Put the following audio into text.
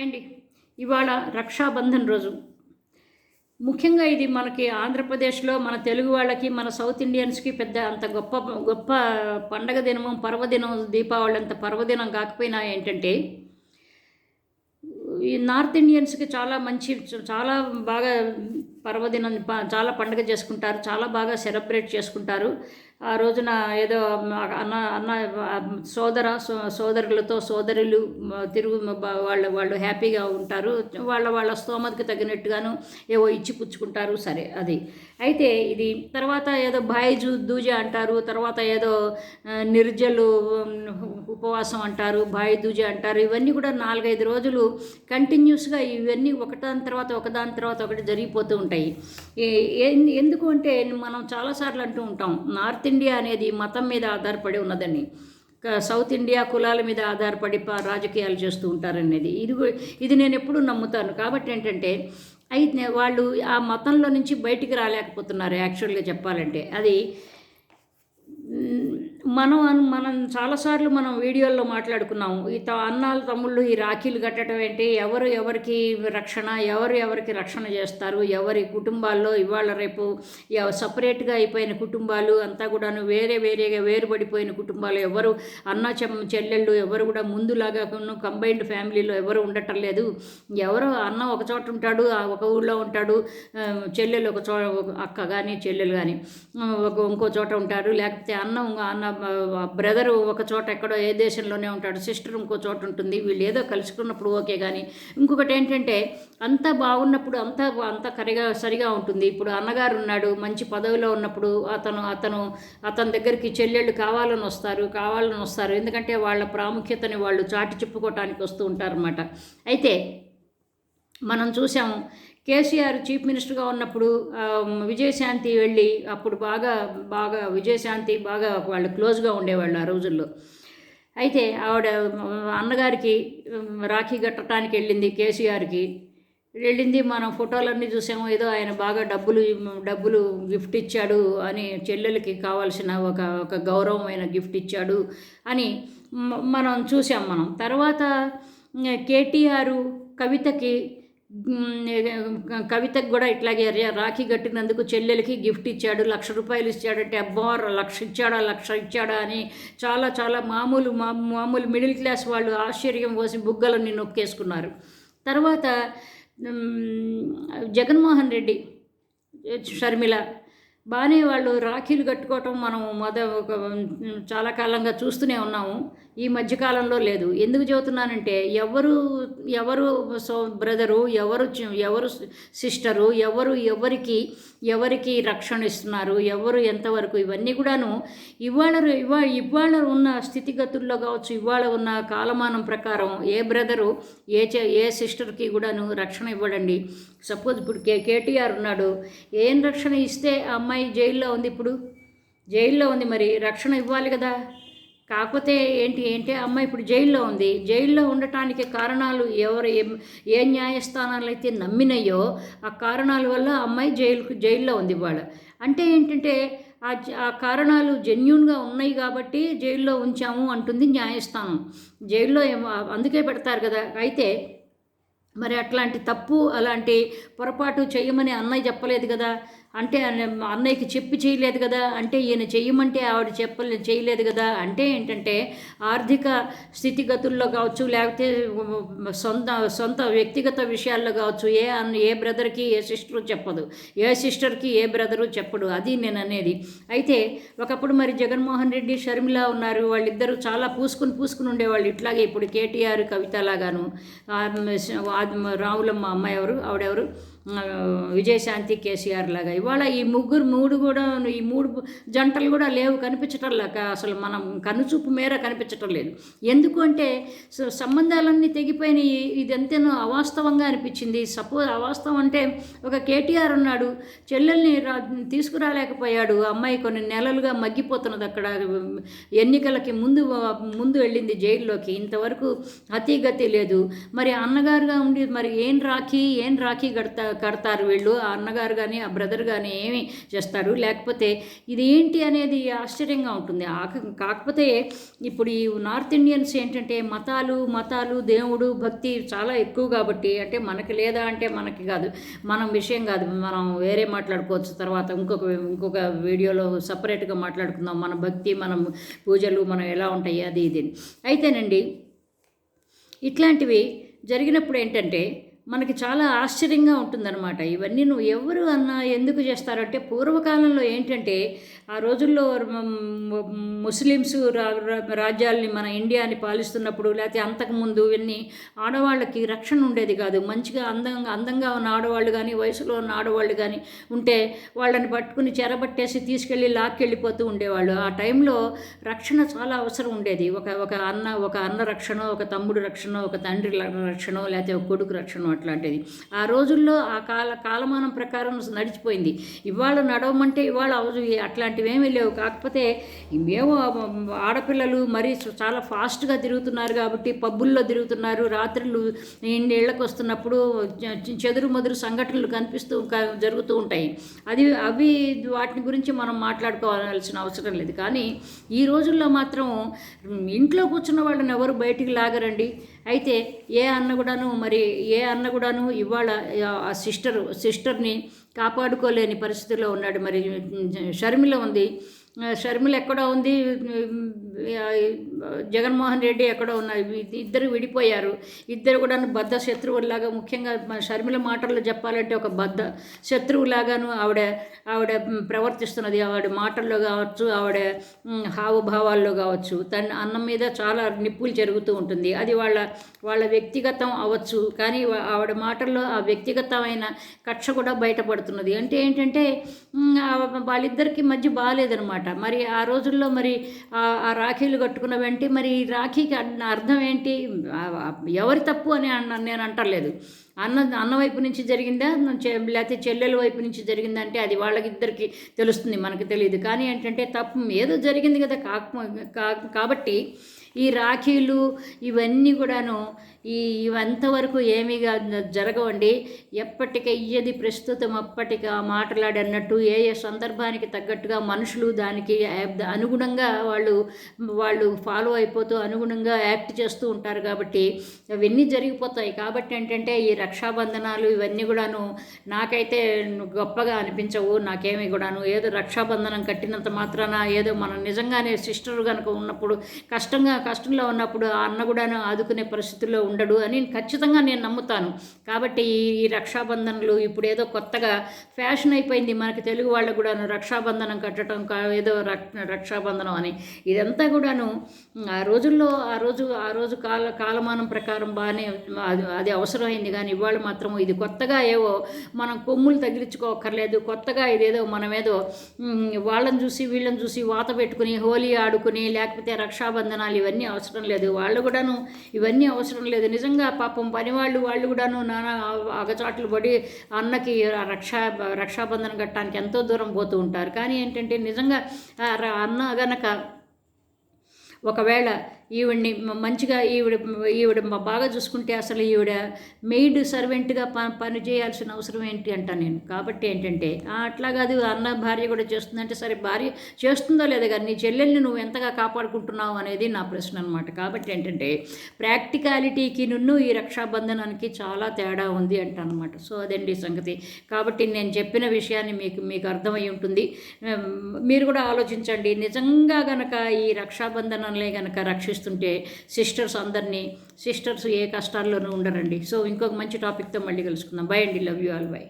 Hi అండి ఇవాళ రక్షాబంధన్ రోజు. ముఖ్యంగా ఇది మనకి ఆంధ్రప్రదేశ్లో మన తెలుగు వాళ్ళకి మన సౌత్ ఇండియన్స్కి పెద్ద అంత గొప్ప గొప్ప పండగ దినము పర్వదినం దీపావళి అంత పర్వదినం కాకపోయినా ఏంటంటే ఈ నార్త్ ఇండియన్స్కి చాలా మంచి చాలా బాగా పర్వదినం చాలా పండగ చేసుకుంటారు చాలా బాగా సెలబ్రేట్ చేసుకుంటారు. ఆ రోజున ఏదో అన్న అన్న సోదర సో- సోదరులతో సోదరులు తిరుగు వాళ్ళు వాళ్ళు హ్యాపీగా ఉంటారు. వాళ్ళ వాళ్ళ స్తోమతకి తగినట్టుగాను ఏవో ఇచ్చి పుచ్చుకుంటారు. సరే అది. అయితే ఇది తర్వాత ఏదో భాయిజు దూజ అంటారు. తర్వాత ఏదో నిర్జలు ఉపవాసం అంటారు. భాయి దూజ అంటారు. ఇవన్నీ కూడా నాలుగైదు రోజులు కంటిన్యూస్గా ఇవన్నీ ఒకదాని తర్వాత ఒకదాని తర్వాత ఒకటి జరిగిపోతూ ఉంటాయి. ఏ- ఎందుకు అంటే మనం చాలాసార్లు అంటూ ఉంటాం నార్త్ ఇండియా అనేది మతం మీద ఆధారపడి ఉన్నదని సౌత్ ఇండియా కులాల మీద ఆధారపడి రాజకీయాలు చేస్తూ ఉంటారనేది. ఇది ఇది నేను ఎప్పుడూ నమ్ముతాను. కాబట్టి ఏంటంటే అయితే వాళ్ళు ఆ మతంలో నుంచి బయటికి రాలేకపోతున్నారు యాక్చువల్గా చెప్పాలంటే. అది మనం అన్- మనం చాలాసార్లు మనం వీడియోల్లో మాట్లాడుకున్నాము. ఈ త- అన్నాలు తమ్ముళ్ళు ఈ రాఖీలు కట్టడం ఏంటి? ఎవరు ఎవరికి రక్షణ ఎవరు ఎవరికి రక్షణ చేస్తారు? ఎవరి కుటుంబాల్లో ఇవాళ రేపు సపరేట్గా అయిపోయిన కుటుంబాలు అంతా కూడాను వేరే వేరేగా వేరుపడిపోయిన కుటుంబాలు ఎవరు అన్న చెమ్మ చెల్లెళ్ళు ఎవరు కూడా ముందులాగా కంబైన్డ్ ఫ్యామిలీలో ఎవరు ఉండటం లేదు. ఎవరు అన్న ఒక చోట ఉంటాడు ఆ ఒక ఊళ్ళో ఉంటాడు చెల్లెలు ఒక చోట ఒక అక్క కానీ చెల్లెలు కానీ ఒక ఇంకో చోట ఉంటారు. లేకపోతే అన్న అన్న బ్రదరు ఒక చోట ఎక్కడో ఏ దేశంలోనే ఉంటాడు సిస్టర్ ఇంకో చోట ఉంటుంది వీళ్ళు ఏదో కలుసుకున్నప్పుడు ఓకే కానీ ఇంకొకటి ఏంటంటే అంతా బాగున్నప్పుడు అంతా అంతా కరిగా సరిగా ఉంటుంది. ఇప్పుడు అన్నగారు ఉన్నాడు మంచి పదవిలో ఉన్నప్పుడు అతను అతను అతని దగ్గరికి చెల్లెళ్ళు కావాలని వస్తారు కావాలని వస్తారు. ఎందుకంటే వాళ్ళ ప్రాముఖ్యతని వాళ్ళు చాటి చెప్పుకోవటానికి వస్తూ ఉంటారన్నమాట. అయితే మనం చూసాము. కేసీఆర్ చీఫ్ మినిస్టర్గా ఉన్నప్పుడు విజయశాంతి వెళ్ళి అప్పుడు బాగా బాగా విజయశాంతి బాగా వాళ్ళు క్లోజ్గా ఉండేవాళ్ళు ఆ రోజుల్లో. అయితే ఆవిడ అన్నగారికి రాఖీ కట్టడానికి వెళ్ళింది కేసీఆర్కి. వెళ్ళింది మనం ఫోటోలన్నీ చూసాము. ఏదో ఆయన బాగా డబ్బులు డబ్బులు గిఫ్ట్ ఇచ్చాడు అని చెల్లెలకి కావాల్సిన ఒక ఒక గౌరవమైన గిఫ్ట్ ఇచ్చాడు అని మనం చూసాం మనం. తర్వాత కేటీఆర్ కవితకి కవితకు కూడా ఇట్లాగే రాఖీ కట్టినందుకు చెల్లెలకి గిఫ్ట్ ఇచ్చాడు లక్ష రూపాయలు ఇచ్చాడంటే అబ్బా లక్ష ఇచ్చాడా లక్ష ఇచ్చాడా అని చాలా చాలా మామూలు మా మామూలు మిడిల్ క్లాస్ వాళ్ళు ఆశ్చర్యం పోసి బుగ్గలన్నీ నొక్కేసుకున్నారు. తర్వాత జగన్మోహన్ రెడ్డి షర్మిల బాగానే వాళ్ళు రాఖీలు కట్టుకోవటం మనం మొద ఒక చాలా కాలంగా చూస్తూనే ఉన్నాము. ఈ మధ్యకాలంలో లేదు. ఎందుకు చెబుతున్నానంటే ఎవరు ఎవరు సో బ్రదరు ఎవరు ఎవరు సిస్టరు ఎవరు ఎవరికి ఎవరికి రక్షణ ఇస్తున్నారు ఎవరు ఎంతవరకు ఇవన్నీ కూడాను ఇవాళ ఇవా ఇవాళ ఉన్న స్థితిగతుల్లో కావచ్చు ఇవాళ ఉన్న కాలమానం ప్రకారం ఏ బ్రదరు ఏ చే ఏ సిస్టర్కి కూడాను రక్షణ ఇవ్వడండి. సపోజ్ ఇప్పుడు కే కేటీఆర్ ఉన్నాడు ఏం రక్షణ ఇస్తే ఆ అమ్మాయి జైల్లో ఉంది ఇప్పుడు? జైల్లో ఉంది మరి రక్షణ ఇవ్వాలి కదా? కాకపోతే ఏంటి ఏంటి అమ్మాయి ఇప్పుడు జైల్లో ఉంది. జైల్లో ఉండటానికి కారణాలు ఎవరు ఏం ఏ న్యాయస్థానాలు అయితే నమ్మినాయో ఆ కారణాల వల్ల అమ్మాయి జైలుకు జైల్లో ఉంది ఇవాళ. అంటే ఏంటంటే ఆ ఆ కారణాలు జెన్యున్గా ఉన్నాయి కాబట్టి జైల్లో ఉంచాము అంటుంది న్యాయస్థానం. జైల్లో ఏమో అందుకే పెడతారు కదా. అయితే మరి అట్లాంటి తప్పు అలాంటి పొరపాటు చేయమని అన్నయ్య చెప్పలేదు కదా? అంటే అన్నయ్యకి చెప్పి చేయలేదు కదా అంటే ఈయన చెయ్యమంటే ఆవిడ చెప్పలే చేయలేదు కదా. అంటే ఏంటంటే ఆర్థిక స్థితిగతుల్లో కావచ్చు లేకపోతే సొంత సొంత వ్యక్తిగత విషయాల్లో కావచ్చు ఏ అన్న ఏ బ్రదర్కి ఏ సిస్టర్ చెప్పదు. ఏ సిస్టర్కి ఏ బ్రదరు చెప్పడు. అది నేను అనేది. అయితే ఒకప్పుడు మరి జగన్మోహన్ రెడ్డి షర్మిల ఉన్నారు. వాళ్ళిద్దరూ చాలా పూసుకుని పూసుకుని ఉండేవాళ్ళు. ఇట్లాగే ఇప్పుడు కేటీఆర్ కవిత లాగాను ఆ, రావులమ్మ అమ్మాయి ఎవరు ఆవిడెవరు? విజయశాంతి కేసీఆర్ లాగా. ఇవాళ ఈ ముగ్గురు మూడు కూడా ఈ మూడు జంటలు కూడా లేవు కనిపించటం లేక అసలు మనం కనుచూపు మేర కనిపించటం లేదు. ఎందుకంటే సంబంధాలన్నీ తెగిపోయినాయి. ఇది ఎంతేనో అవాస్తవంగా అనిపించింది. సపోజ్ అవాస్తవం అంటే ఒక కేటీఆర్ ఉన్నాడు చెల్లెల్ని రా తీసుకురాలేకపోయాడు అమ్మాయి కొన్ని నెలలుగా మగ్గిపోతున్నది అక్కడ. ఎన్నికలకి ముందు ముందు వెళ్ళింది జైల్లోకి. ఇంతవరకు అతిగతి లేదు. మరి అన్నగారుగా ఉండి మరి ఏం రాఖీ ఏం రాఖీ కడతా కడతారు వీళ్ళు ఆ అన్నగారు కానీ ఆ బ్రదర్ కానీ ఏమి చేస్తారు. లేకపోతే ఇది ఏంటి అనేది ఆశ్చర్యంగా ఉంటుంది. కాకపోతే ఇప్పుడు ఈ నార్త్ ఇండియన్స్ ఏంటంటే మతాలు మతాలు దేవుడు భక్తి చాలా ఎక్కువ కాబట్టి అంటే మనకి లేదా అంటే మనకి కాదు. మనం విషయం కాదు. మనం వేరే మాట్లాడుకోవచ్చు. తర్వాత ఇంకొక ఇంకొక వీడియోలో సపరేట్గా మాట్లాడుకుందాం. మన భక్తి మనం పూజలు మనం ఎలా ఉంటాయి అది ఇది. అయితేనండి ఇట్లాంటివి జరిగినప్పుడు ఏంటంటే మనకి చాలా ఆశ్చర్యంగా ఉంటుందన్నమాట. ఇవన్నీ నువ్వు ఎవరు అన్నా ఎందుకు చేస్తారంటే పూర్వకాలంలో ఏంటంటే ఆ రోజుల్లో ముస్లిమ్స్ రాజ్యాల్ని మన ఇండియాని పాలిస్తున్నప్పుడు లేకపోతే అంతకుముందు ఇవన్నీ ఆడవాళ్ళకి రక్షణ ఉండేది కాదు. మంచిగా అందంగా అందంగా ఉన్న ఆడవాళ్ళు కానీ వయసులో ఉన్న ఆడవాళ్ళు కానీ ఉంటే వాళ్ళని పట్టుకుని చెరబట్టేసి తీసుకెళ్ళి లాక్కెళ్ళిపోతూ ఉండేవాళ్ళు. ఆ టైంలో రక్షణ చాలా అవసరం ఉండేది. ఒక ఒక అన్న ఒక అన్న రక్షణ ఒక తమ్ముడు రక్షణ ఒక తండ్రి రక్షణ లేకపోతే ఒక కొడుకు రక్షణ అట్లాంటిది. ఆ రోజుల్లో ఆ కాల కాలమానం ప్రకారం నడిచిపోయింది. ఇవాళ నడవమంటే ఇవాళ అట్లాంటివి ఏమీ లేవు కాకపోతే మేము ఆడపిల్లలు మరీ చాలా ఫాస్ట్గా తిరుగుతున్నారు కాబట్టి పబ్బుల్లో తిరుగుతున్నారు. రాత్రులు ఇళ్ళకి వస్తున్నప్పుడు చెదురు మదురు సంఘటనలు కనిపిస్తూ జరుగుతూ ఉంటాయి. అది అవి వాటిని గురించి మనం మాట్లాడుకోవాల్సిన అవసరం లేదు. కానీ ఈ రోజుల్లో మాత్రం ఇంట్లో కూర్చున్న వాళ్ళని ఎవరు బయటికి లాగరండి? అయితే ఏ అన్న కూడాను మరి ఏ అన్న కూడాను ఇవాళ ఆ సిస్టర్ సిస్టర్ని కాపాడుకోలేని పరిస్థితిలో ఉన్నాడు. మరి షర్మిల ఉంది. షర్మిల ఎక్కడ ఉంది. జగన్మోహన్ రెడ్డి ఎక్కడో ఉన్నారు. ఇద్దరు విడిపోయారు. ఇద్దరు కూడా బద్ద శత్రువులాగా ముఖ్యంగా షర్మిల మాటల్లో చెప్పాలంటే ఒక బద్ద శత్రువులాగాను ఆవిడ ఆవిడ ప్రవర్తిస్తున్నది. ఆవిడ మాటల్లో కావచ్చు ఆవిడ హావభావాల్లో కావచ్చు. తన అన్నం మీద చాలా నిప్పులు జరుగుతూ ఉంటుంది. అది వాళ్ళ వాళ్ళ వ్యక్తిగతం అవ్వచ్చు. కానీ ఆవిడ మాటల్లో ఆ వ్యక్తిగతమైన కక్ష కూడా బయటపడుతున్నది. అంటే ఏంటంటే వాళ్ళిద్దరికి మధ్య బాగాలేదనమాట మరి ఆ రోజుల్లో మరి ఆ రాఖీలు కట్టుకున్నవేంటి మరి రాఖీకి అర్థం ఏంటి? ఎవరి తప్పు అని నేను అంటలేదు. అన్న అన్న వైపు నుంచి జరిగిందా? లేకపోతే చెల్లెల వైపు నుంచి జరిగిందా? అంటే అది వాళ్ళకిద్దరికి తెలుస్తుంది మనకు తెలియదు. కానీ ఏంటంటే తప్పు ఏదో జరిగింది కదా కాబట్టి ఈ రాఖీలు ఇవన్నీ కూడాను ఈ ఇవంతవరకు ఏమీ జరగవండి. ఎప్పటికయ్యది ప్రస్తుతం అప్పటికి మాట్లాడన్నట్టు ఏ ఏ సందర్భానికి తగ్గట్టుగా మనుషులు దానికి అనుగుణంగా వాళ్ళు వాళ్ళు ఫాలో అయిపోతూ అనుగుణంగా యాక్ట్ చేస్తూ ఉంటారు కాబట్టి అవన్నీ జరిగిపోతాయి. కాబట్టి ఏంటంటే ఈ రక్షాబంధనాలు ఇవన్నీ కూడాను నాకైతే గొప్పగా అనిపించవు. నాకేమి కూడాను ఏదో రక్షాబంధనం కట్టినంత మాత్రాన ఏదో మనం నిజంగానే సిస్టర్ కనుక ఉన్నప్పుడు కష్టంగా కష్టంలో ఉన్నప్పుడు ఆ అన్న కూడాను ఆదుకునే పరిస్థితుల్లో ఉండడు అని ఖచ్చితంగా నేను నమ్ముతాను. కాబట్టి ఈ రక్షాబంధనలు ఇప్పుడు ఏదో కొత్తగా ఫ్యాషన్ అయిపోయింది మనకి తెలుగు వాళ్ళకు కూడాను రక్షాబంధనం కట్టడం ఏదో రక్షాబంధనం అని. ఇదంతా కూడాను ఆ రోజుల్లో ఆ రోజు ఆ రోజు కాల కాలమానం ప్రకారం బాగానే అది అది అవసరమైంది. కానీ ఇవాళ మాత్రం ఇది కొత్తగా ఏవో మనం కొమ్ములు తగిలించుకోకర్లేదు కొత్తగా ఇదేదో మనమేదో వాళ్ళని చూసి వీళ్ళని చూసి వాత పెట్టుకుని హోలీ ఆడుకుని లేకపోతే రక్షాబంధనాలు ఇవన్నీ అవసరం లేదు. వాళ్ళు కూడాను ఇవన్నీ అవసరం లేదు. నిజంగా పాపం పనివాళ్ళు వాళ్ళు కూడాను నానా అగచాట్లు పడి అన్నకి రక్షా రక్షాబంధనం కట్టడానికి ఎంతో దూరం పోతూ ఉంటారు. కానీ ఏంటంటే నిజంగా అన్న గనక ఒకవేళ ఈవిడ్ని మంచిగా ఈవిడ ఈవిడ బాగా చూసుకుంటే అసలు ఈవిడ మెయిడ్ సర్వెంట్గా ప పని చేయాల్సిన అవసరం ఏంటి అంట నేను. కాబట్టి ఏంటంటే అట్లా కాదు అన్న భార్య కూడా చేస్తుందంటే సరే భార్య చేస్తుందో లేదా కానీ నీ చెల్లెల్ని నువ్వు ఎంతగా కాపాడుకుంటున్నావు అనేది నా ప్రశ్న అనమాట కాబట్టి ఏంటంటే ప్రాక్టికాలిటీకి నున్ను ఈ రక్షాబంధనానికి చాలా తేడా ఉంది అంట అనమాట సో అదండి సంగతి. కాబట్టి నేను చెప్పిన విషయాన్ని మీకు మీకు అర్థమై ఉంటుంది. మీరు కూడా ఆలోచించండి. నిజంగా గనక ఈ రక్షాబంధనంలే గనక రక్షిస్తూ చేస్తుంటే సిస్టర్స్ అందరినీ సిస్టర్స్ ఏ కష్టాల్లోనూ ఉండరండి. సో ఇంకొక మంచి టాపిక్తో మళ్ళీ కలుసుకుందాం. బై అండి. Love you all. బై.